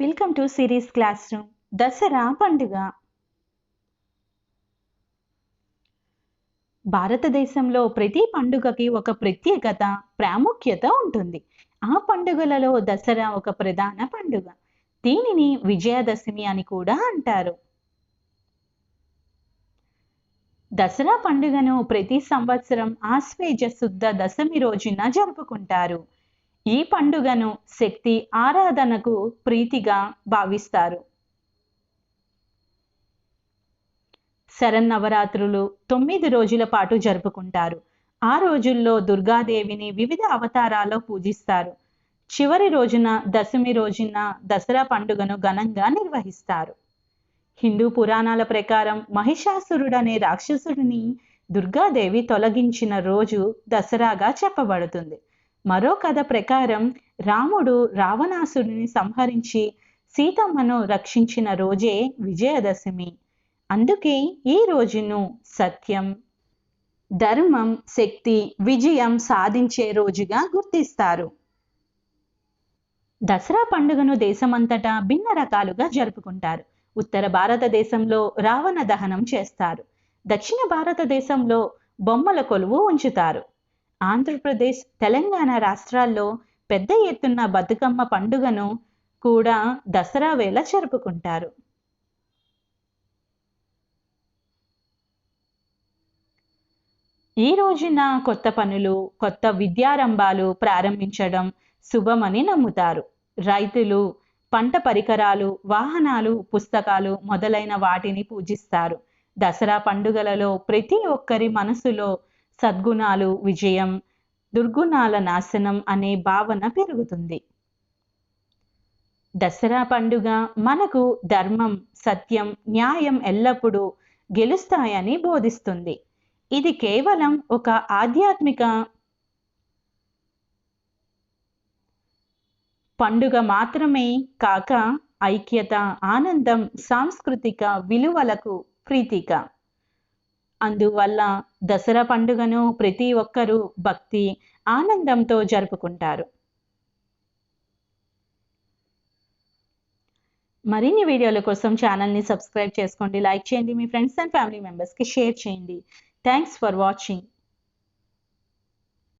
Welcome to series class room Dasara పండుగ. భారతదేశంలో ప్రతి పండుగకి ఒక ప్రత్యేకత ప్రాముఖ్యత ఉంటుంది. ఆ పండుగలలో దసరా ఒక ప్రధాన పండుగ. దీనిని విజయదశమి అని కూడా అంటారు. దసరా పండుగను ప్రతి సంవత్సరం ఆశ్వేజ శుద్ధ దశమి రోజున జరుపుకుంటారు. ఈ పండుగను శక్తి ఆరాధనకు ప్రీతిగా భావిస్తారు. శరన్నవరాత్రులు తొమ్మిది రోజుల పాటు జరుపుకుంటారు. ఆ రోజుల్లో దుర్గాదేవిని వివిధ అవతారాల్లో పూజిస్తారు. చివరి రోజున దశమి రోజున దసరా పండుగను ఘనంగా నిర్వహిస్తారు. హిందూ పురాణాల ప్రకారం మహిషాసురుడనే రాక్షసుడిని దుర్గాదేవి తొలగించిన రోజు దసరాగా చెప్పబడుతుంది. మరో కథ ప్రకారం రాముడు రావణాసుడిని సంహరించి సీతమ్మను రక్షించిన రోజే విజయదశమి. అందుకే ఈ రోజును సత్యం ధర్మం శక్తి విజయం సాధించే రోజుగా గుర్తిస్తారు. దసరా పండుగను దేశమంతటా భిన్న రకాలుగా జరుపుకుంటారు. ఉత్తర భారతదేశంలో రావణ దహనం చేస్తారు. దక్షిణ భారతదేశంలో బొమ్మల కొలువు ఉంచుతారు. ఆంధ్రప్రదేశ్ తెలంగాణ రాష్ట్రాల్లో పెద్ద ఎత్తున బతుకమ్మ పండుగను కూడా దసరా వేళ జరుపుకుంటారు. ఈ రోజున కొత్త పనులు కొత్త విద్యారంభాలు ప్రారంభించడం శుభమని నమ్ముతారు. రైతులు పంట పరికరాలు వాహనాలు పుస్తకాలు మొదలైన వాటిని పూజిస్తారు. దసరా పండుగలలో ప్రతి ఒక్కరి మనసులో సద్గుణాలు విజయం దుర్గుణాల నాశనం అనే భావన పెరుగుతుంది. దసరా పండుగ మనకు ధర్మం సత్యం న్యాయం ఎల్లప్పుడూ గెలుస్తాయని బోధిస్తుంది. ఇది కేవలం ఒక ఆధ్యాత్మిక పండుగ మాత్రమే కాక ఐక్యత ఆనందం సాంస్కృతిక విలువలకు ప్రీతిక. అందువల్ల దసరా పండుగను ప్రతి ఒక్కరూ భక్తి ఆనందంతో జరుపుకుంటారు. మరిన్ని వీడియోల కోసం ఛానల్ని సబ్స్క్రైబ్ చేసుకోండి లైక్ చేయండి మీ ఫ్రెండ్స్ అండ్ ఫ్యామిలీ మెంబర్స్కి షేర్ చేయండి. Thanks for watching.